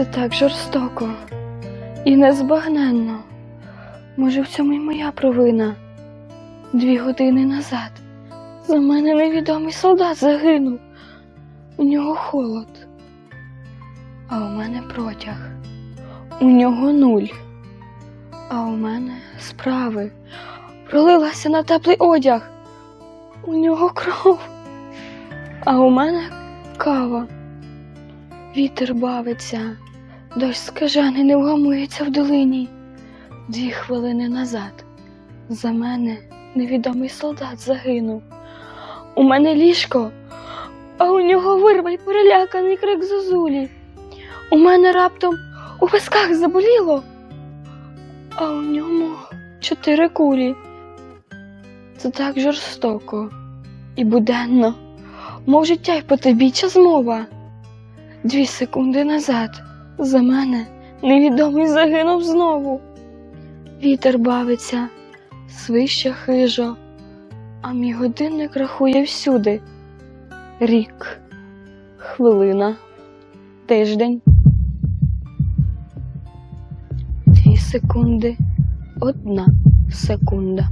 Це так жорстоко і незбагненно. Може, в цьому й моя провина. Дві години назад за мене невідомий солдат загинув. У нього холод, а у мене протяг. У нього нуль, а у мене справи. Пролилася на теплий одяг. У нього кров, а у мене кава. Вітер бавиться, дощ скажений не вгамується в долині. Дві хвилини назад за мене невідомий солдат загинув. У мене ліжко, а у нього вирва й переляканий крик зозулі. У мене раптом у висках заболіло, а у ньому чотири кулі. Це так жорстоко і буденно, мов життя й по тобі час мова. Дві секунди назад за мене невідомий загинув знову. Вітер бавиться, свище хижо, а мій годинник рахує всюди. Рік, хвилина, тиждень. Дві секунди, одна секунда.